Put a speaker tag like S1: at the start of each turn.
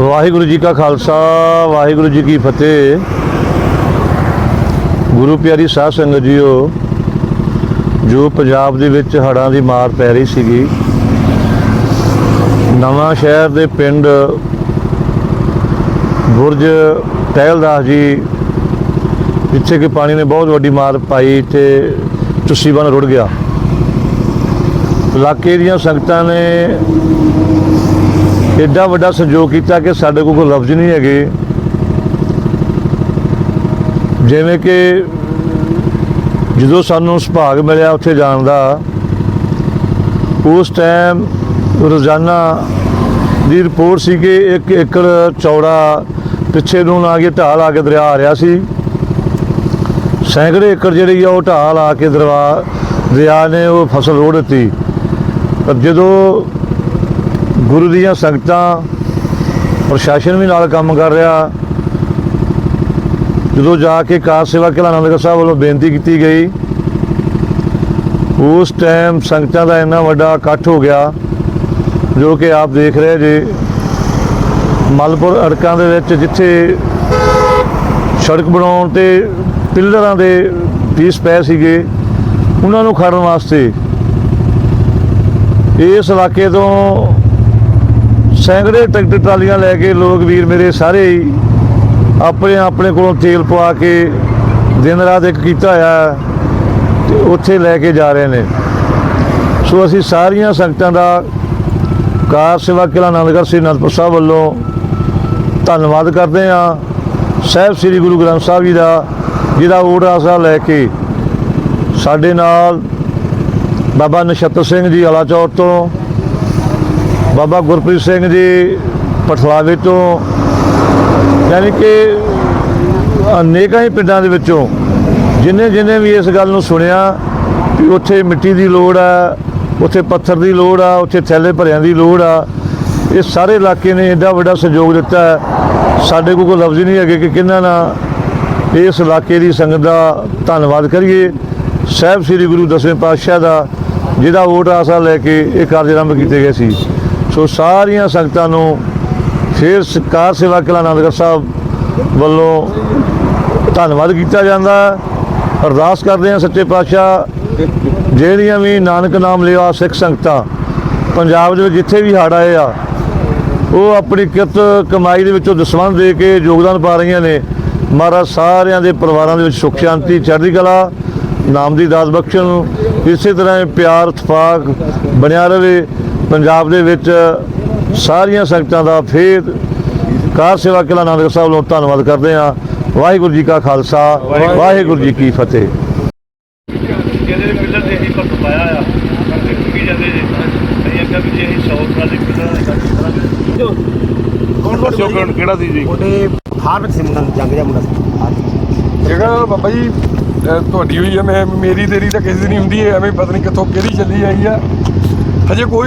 S1: ਵਾਹਿਗੁਰੂ ਜੀ ਕਾ ਖਾਲਸਾ, ਵਾਹਿਗੁਰੂ ਜੀ ਕੀ ਫਤਿਹ। ਗੁਰੂ ਪਿਆਰੀ ਸਾਧ ਸੰਗਤ ਜੀਓ, ਜੋ ਪੰਜਾਬ ਦੇ ਵਿੱਚ ਹੜ੍ਹਾਂ ਦੀ ਮਾਰ ਪੈ ਰਹੀ ਸੀਗੀ, ਨਵਾਂ ਸ਼ਹਿਰ ਦੇ ਪਿੰਡ ਬੁਰਜ ਟਹਿਲਦਾਸ ਜੀ, ਜਿੱਥੇ ਕਿ ਪਾਣੀ ਨੇ ਬਹੁਤ ਵੱਡੀ ਮਾਰ ਪਾਈ, ਤੇ ਤੁਸੀਂ ਬਨ ਰੁੜ ਗਿਆ। ਇਲਾਕੇ ਦੀਆਂ ਸੰਗਤਾਂ ਨੇ ਐਡਾ ਵੱਡਾ ਸਹਿਯੋਗ ਕੀਤਾ ਕਿ ਸਾਡੇ ਕੋਲ ਕੋਈ ਲਫ਼ਜ਼ ਨਹੀਂ ਹੈਗੇ। ਜਿਵੇਂ ਕਿ ਜਦੋਂ ਸਾਨੂੰ ਸੁਭਾਗ ਮਿਲਿਆ ਉੱਥੇ ਜਾਣ ਦਾ, ਉਸ ਟਾਈਮ ਰੋਜ਼ਾਨਾ ਦੀ ਰਿਪੋਰਟ ਸੀ ਕਿ ਇੱਕ ਏਕੜ ਚੌੜਾ ਪਿੱਛੇ ਨੂੰ ਆ ਕੇ ਢਾਲ ਆ ਕੇ ਦਰਿਆ ਆ ਰਿਹਾ ਸੀ। ਸੈਂਕੜੇ ਏਕੜ ਜਿਹੜੀ ਆ ਉਹ ਢਾਲ ਆ ਕੇ ਦਰਵਾ, ਦਰਿਆ ਨੇ ਉਹ ਫਸਲ ਰੋੜ ਦਿੱਤੀ। ਪਰ ਜਦੋਂ ਗੁਰੂ ਦੀਆਂ ਸੰਗਤਾਂ ਪ੍ਰਸ਼ਾਸਨ ਵੀ ਨਾਲ ਕੰਮ ਕਰ ਰਿਹਾ। ਜਦੋਂ ਜਾ ਕੇ ਕਾਰ ਸੇਵਾ ਕਿਲਾ ਆਨੰਦਗੜ੍ਹ ਸਾਹਿਬ ਵੱਲੋਂ ਬੇਨਤੀ ਕੀਤੀ ਗਈ, ਉਸ ਟਾਈਮ ਸੰਗਤਾਂ ਦਾ ਇੰਨਾ ਵੱਡਾ ਇਕੱਠ ਹੋ ਗਿਆ, ਜੋ ਕਿ ਆਪ ਦੇਖ ਰਹੇ ਜੇ। ਮਲਪੁਰ ਅੜਕਾਂ ਦੇ ਵਿੱਚ ਜਿੱਥੇ ਸੜਕ ਬਣਾਉਣ ਤੇ ਪਿੱਲਰਾਂ ਦੇ ਪੀਸ ਪਏ ਸੀਗੇ, ਉਹਨਾਂ ਨੂੰ ਖੜਨ ਵਾਸਤੇ। ਇਸ ਇਲਾਕੇ ਤੋਂ ਸੈਂਕੜੇ ਟਰੈਕਟਰ ਟਰਾਲੀਆਂ ਲੈ ਕੇ ਲੋਕ ਵੀਰ ਮੇਰੇ ਸਾਰੇ ਹੀ ਆਪਣੇ ਆਪਣੇ ਕੋਲੋਂ ਤੇਲ ਪਵਾ ਕੇ ਦਿਨ ਰਾਤ ਇੱਕ ਕੀਤਾ ਹੋਇਆ ਤੇ ਉੱਥੇ ਲੈ ਕੇ ਜਾ ਰਹੇ ਨੇ। ਸੋ ਅਸੀਂ ਸਾਰੀਆਂ ਸੰਗਤਾਂ ਦਾ ਕਾਰ ਸੇਵਾ ਕਿਲਾ ਆਨੰਦਗੜ੍ਹ ਸ੍ਰੀ ਅਨੰਦਪੁਰ ਸਾਹਿਬ ਵੱਲੋਂ ਧੰਨਵਾਦ ਕਰਦੇ ਹਾਂ। ਸਾਹਿਬ ਸ੍ਰੀ ਗੁਰੂ ਗ੍ਰੰਥ ਸਾਹਿਬ ਜੀ ਦਾ, ਜਿਹਦਾ ਓਟ ਆਸਰਾ ਲੈ ਕੇ ਸਾਡੇ ਨਾਲ ਬਾਬਾ ਨਛੱਤਰ ਸਿੰਘ ਜੀ ਅਲਾਚੌਰ ਤੋਂ ਬਾਬਾ ਗੁਰਪ੍ਰੀਤ ਸਿੰਘ ਜੀ ਪਠਲਾਵੇ ਤੋਂ ਯਾਨੀ ਕਿ ਅਨੇਕਾਂ ਹੀ ਪਿੰਡਾਂ ਦੇ ਵਿੱਚੋਂ ਜਿਨੇ ਜਿਨੇ ਵੀ ਇਸ ਗੱਲ ਨੂੰ ਸੁਣਿਆ ਕਿ ਉੱਥੇ ਮਿੱਟੀ ਦੀ ਲੋੜ ਆ, ਉੱਥੇ ਪੱਥਰ ਦੀ ਲੋੜ ਆ, ਉੱਥੇ ਥੈਲੇ ਭਰਿਆਂ ਦੀ ਲੋੜ ਆ, ਇਹ ਸਾਰੇ ਇਲਾਕੇ ਨੇ ਐਡਾ ਵੱਡਾ ਸਹਿਯੋਗ ਦਿੱਤਾ। ਸਾਡੇ ਕੋਲ ਕੋਈ ਲਫ਼ਜ਼ ਨਹੀਂ ਹੈਗੇ ਕਿ ਕਿੰਨਾ ਨਾਲ ਇਸ ਇਲਾਕੇ ਦੀ ਸੰਗਤ ਦਾ ਧੰਨਵਾਦ ਕਰੀਏ। ਸਾਹਿਬ ਸ੍ਰੀ ਗੁਰੂ ਦਸਵੇਂ ਪਾਤਸ਼ਾਹ ਦਾ, ਜਿਹਦਾ ਵੋਟ ਆਸਾ ਲੈ ਕੇ ਇਹ ਕਾਰਜ ਆਰੰਭ ਕੀਤੇ ਗਏ ਸੀ। ਸੋ ਸਾਰੀਆਂ ਸੰਗਤਾਂ ਨੂੰ ਫਿਰ ਸਰਕਾਰ ਸੇਵਾ ਕਿਲਾ ਆਨੰਦਗੜ੍ਹ ਸਾਹਿਬ ਵੱਲੋਂ ਧੰਨਵਾਦ ਕੀਤਾ ਜਾਂਦਾ। ਅਰਦਾਸ ਕਰਦੇ ਹਾਂ ਸੱਚੇ ਪਾਤਸ਼ਾਹ, ਜਿਹੜੀਆਂ ਵੀ ਨਾਨਕ ਨਾਮ ਲਿਆ ਸਿੱਖ ਸੰਗਤਾਂ, ਪੰਜਾਬ ਦੇ ਵਿੱਚ ਜਿੱਥੇ ਵੀ ਹੜ੍ਹ ਆਏ ਆ, ਉਹ ਆਪਣੀ ਕਿਰਤ ਕਮਾਈ ਦੇ ਵਿੱਚੋਂ ਦਸਵੰਧ ਦੇ ਕੇ ਯੋਗਦਾਨ ਪਾ ਰਹੀਆਂ ਨੇ। ਮਹਾਰਾਜ ਸਾਰਿਆਂ ਦੇ ਪਰਿਵਾਰਾਂ ਦੇ ਵਿੱਚ ਸੁੱਖ, ਸ਼ਾਂਤੀ, ਚੜ੍ਹਦੀ ਕਲਾ, ਨਾਮ ਦੀ ਦਾਤ ਬਖਸ਼ਣ ਇਸੇ ਤਰ੍ਹਾਂ ਪਿਆਰ, ਇਤਫਾਕ ਬਣਿਆ ਰਵੇ ਪੰਜਾਬ ਦੇ ਵਿੱਚ ਸਾਰੀਆਂ ਸੰਗਤਾਂ ਦਾ ਫੇਰ ਕਾਰ ਸੇਵਾ ਕਿਲਾ ਆਨੰਦਗੜ੍ਹ ਸਾਹਿਬ ਨੂੰ ਧੰਨਵਾਦ ਕਰਦੇ ਹਾਂ। ਵਾਹਿਗੁਰੂ ਜੀ ਕਾ ਖਾਲਸਾ ਵਾਹਿਗੁਰੂ ਜੀ ਕੀ ਫਤਿਹ।
S2: ਜਿਹਦੇ ਪਿੱਲਰ ਤੇ ਹੀ ਪੱਕ ਪਾਇਆ ਆ। ਕਰਕੇ ਟੁੱਟੀ ਜਾਂਦੇ ਜੇ। ਅਸੀਂ ਅੱਗੇ ਵੀ ਜੇ ਅਸੀਂ 100 ਸਾਲ ਦੇ ਪਿੱਲਰ ਦਾ ਕੰਮ ਕਰਾਂਗੇ।
S3: ਕੌਣ
S2: ਦੱਸੋ ਕੌਣ ਕਿਹੜਾ ਸੀ ਜੀ?
S3: ਉਹਦੇ ਹਾਰ ਸੀ ਮੁੰਡਾ ਜੰਗ ਜਾ ਮੁੰਡਾ ਸੀ। ਹਾਰ
S4: ਜਗ੍ਹਾ ਬਾਬਾ ਜੀ ਤੁਹਾਡੀ ਹੋਈ ਹੈ ਮੈਂ ਮੇਰੀ ਤੇਰੀ ਤਾਂ ਕਿਸੇ ਦੀ ਨਹੀਂ ਹੁੰਦੀ ਹੈ ਐਵੇਂ ਪਤਾ ਨਹੀਂ ਕਿੱਥੋਂ ਕਿਹੜੀ ਚੱਲੀ ਆਈ ਆ। ਹਜੇ ਕੋਈ